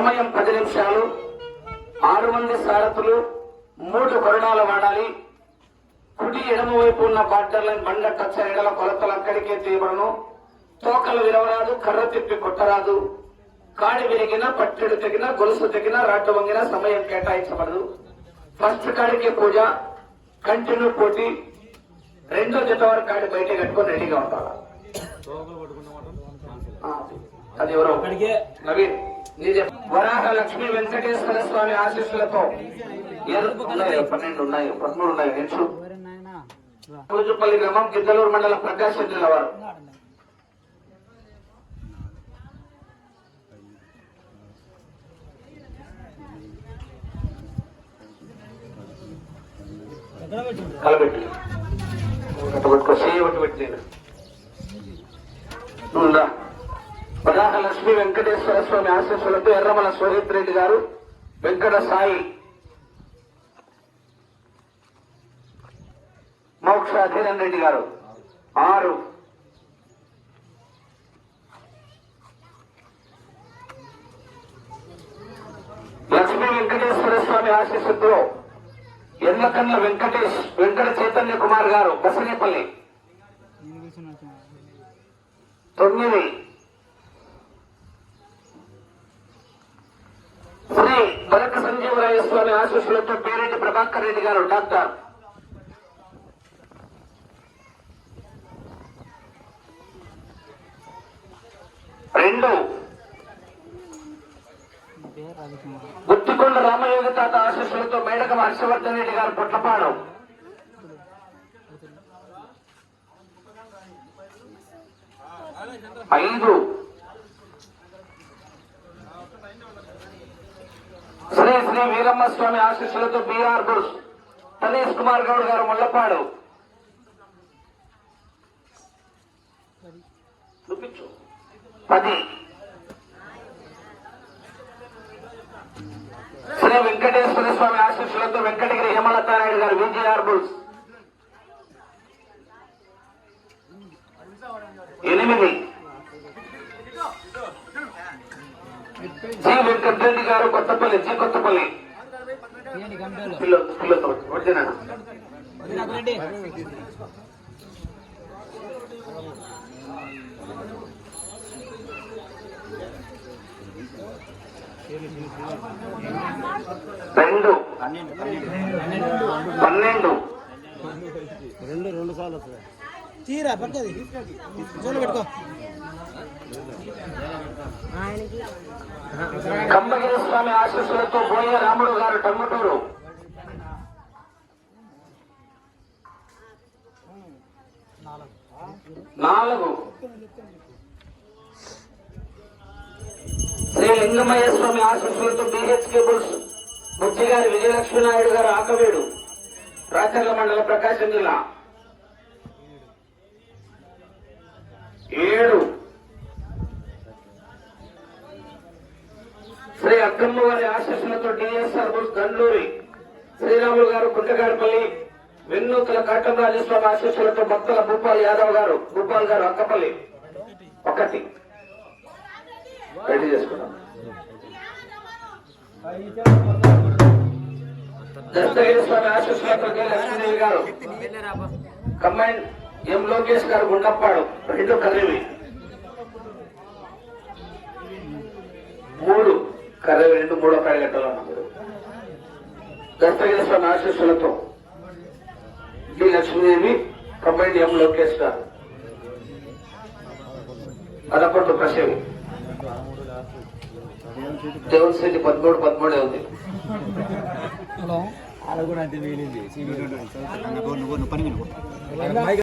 సమయం పది నిమిషాలు. ఆరు మంది సారథులు మూడు కొరణాలు వాడాలి. కుడి ఎడమ వైపు ఉన్న బార్డర్లను బండ టచ్ ఎడల కొలతలు అక్కడికే తీయబడను. తోకలు విరవరాదు కర్ర తిప్పి కొట్టరాదు. కాడి విరిగిన పట్టెడు తెగిన గొలుసు తెగిన రాడ్డు వంగిన సమయం కేటాయించబడదు. ఫస్ట్ కాడికి పూజ కంటిన్యూ పోటీ. రెండో జత వరకు కాడి బయట కట్టుకొని రెడీగా ఉండాలి? ఆ, అది ఎవరో? నవీన్. వరాహ లక్ష్మీ వెంకటేశ్వర స్వామి ఆశీస్సులతో. ఎరు- పన్నెండు ఉన్నాయో? పదమూడు ఉన్నాయో? నిమిషం పూజపల్లి గ్రామం గిద్దలూరు మండలం ప్రకాశం జిల్లా వారు. కలబెట్టి. కట్టబెట్టుకో. చేయబట్టి పెట్టి ఉందా ప్రధాన వెంకటేశ్వర స్వామి ఆశీస్సులతో ఎర్రమల సోహిత్ రెడ్డి గారు వెంకట సాయి. మోక్ష అధీరన్ రెడ్డి గారు. ఆరు. లక్ష్మీ వెంకటేశ్వర స్వామి ఆశీస్సుతో ఎల్లకన్న వెంకటేష్ వెంకట చైతన్య కుమార్ గారు బసనేపల్లి తొమ్మిది. స్వామి ఆశీస్సులతో పేరెడ్డి ప్రభాకర్ రెడ్డి గారు డాక్టర్. రెండు. గుత్తికొండ రామయోగ తాత ఆశీస్సులతో మేడకం హర్షవర్ధన్ రెడ్డి గారు పొట్లపాడు. ఐదు. శ్రీ శ్రీ వీరమ్మ స్వామి ఆశీస్సులతో బీఆర్ బుష్ తనీష్ కుమార్ గౌడ్ గారు ముళ్ళపాడు పది. శ్రీ వెంకటేశ్వర స్వామి ఆశీస్సులతో వెంకటగిరి హేమలతారాయుడు గారు విజిఆర్ బుల్స్ ఎనిమిది. G Venkatareddy garu Kothapalli G Kothapalli. రెండు. పన్నెండు. రెండు రెండు సార్లు వస్తుంది. తీరా పక్కది. జోలు పెట్టుకో. కంబగిరి స్వామి ఆశీస్సులతో బోయ రాముడు గారు టంగుటూరు. నాలుగు. శ్రీ లింగమయ్య స్వామి ఆశీస్సులతో బిహెచ్ కేబుల్స్ బుచ్చిగారి విజయలక్ష్మీ నాయుడు గారు ఆకవేడు. రాచర్ల మండల ప్రకాశం జిల్లా. ఏడు. శ్రీ అక్కమ్మ వారి ఆశీస్సులతో డిఎస్ఆర్ గండ్లూరి శ్రీరాములు గారు కుంటగాడిపల్లి వెన్నూతుల కాటమరాజస్వామి ఆశీస్సులతో భక్తుల భూపాల్ యాదవ్ గారు భూపాల్ గారు అక్కపల్లి. ఒకటి. రెడీ చేసుకున్నాం. దస్తగిరి స్వామి ఆశీస్సులతో. లక్ష్మీదేవి గారు. కంబైన్ ఎం లోకేష్ గారు గుండప్పాడు? రెండు కర్రీవి. మూడు కర్రీవి రెండు మూడో కాడి కట్టాలన్నారు దస్తగిరి స్వామి ఆశీస్సులతో. D Lakshmidevi combine M Lokesh garu. పదకొండు ప్రసేవి. దేవుని స్థితి పదమూడు పదమూడే ఉంది. కూడా అంతే నువ్వు పని